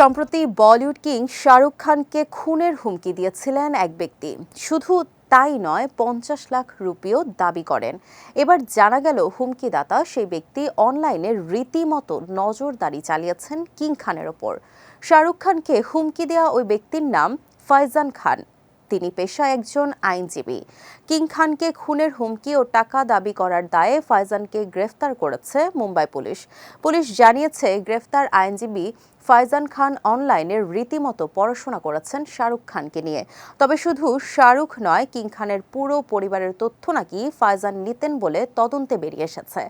সম্প্রতি বলিউড কিং শাহরুখ খানকে খুনের হুমকি দিয়েছিলেন এক ব্যক্তি। শুধু তাই নয়, পঞ্চাশ লাখ রুপিও দাবি করেন। এবার জানা গেল, হুমকিদাতা সেই ব্যক্তি অনলাইনে রীতিমতো নজরদারি চালিয়েছেন কিং খানের ওপর। শাহরুখ খানকে হুমকি দেওয়া ওই ব্যক্তির নাম ফয়জান খান। তিনি পেশায় একজন আইনজীবী। কিং খানকে খুনের হুমকি ও টাকা দাবি করার দায়ে ফয়জানকে গ্রেফতার করেছে মুম্বাই পুলিশ। পুলিশ জানিয়েছে, গ্রেফতার আইনজীবী ফয়জান খান অনলাইনে রীতিমতো পড়াশোনা করেছেন শাহরুখ খানকে নিয়ে। তবে শুধু শাহরুখ নয়, কিং খানের পুরো পরিবারের তথ্য নাকি ফয়জান নিতেন বলে তদন্তে বেরিয়ে এসেছে।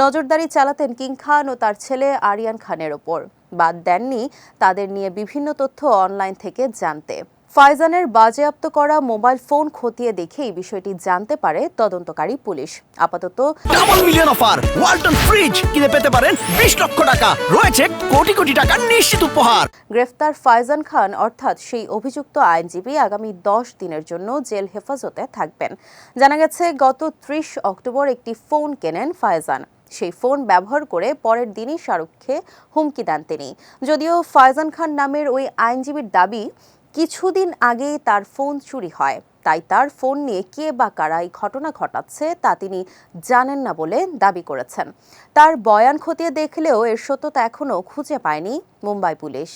নজরদারি চালাতেন কিং খান ও তার ছেলে আরিয়ান খানের ওপর। বাদ দেননি তাদের নিয়ে বিভিন্ন তথ্য অনলাইন থেকে জানতে। ফাইজানের বাজেয়াপ্ত করা মোবাইল ফোন খতিয়ে দেখে এই বিষয়টি জানতে পারে তদন্তকারী পুলিশ। আপাতত double million offer Walton fridge কিনে পেতে পারেন বিশ লক্ষ টাকা। রয়েছে কোটি কোটি টাকার নিশ্চিত উপহার। গ্রেফতার ফাইজান খান অর্থাৎ সেই অভিযুক্ত আইনজীবী আগামী দশ দিনের জন্য জেল হেফাজতে থাকবেন। জানা গেছে গত ত্রিশ অক্টোবর একটি ফোন কেনেন ফায়জান সেই ফোন ব্যবহার করে পরের দিনই শাহরুখকে হুমকি দেন তিনি। যদিও ফায়জান খান নামের ওই আইনজীবীর দাবি কিছুদিন আগেই তার ফোন চুরি হয়। তাই তার ফোন নিয়ে কে বা কারা এই ঘটনা ঘটাচ্ছে তা তিনি জানেন না বলে দাবি করেছেন। তার বয়ান খতিয়ে দেখলেও এর সত্যতা এখনও খুঁজে পায়নি মুম্বাই পুলিশ।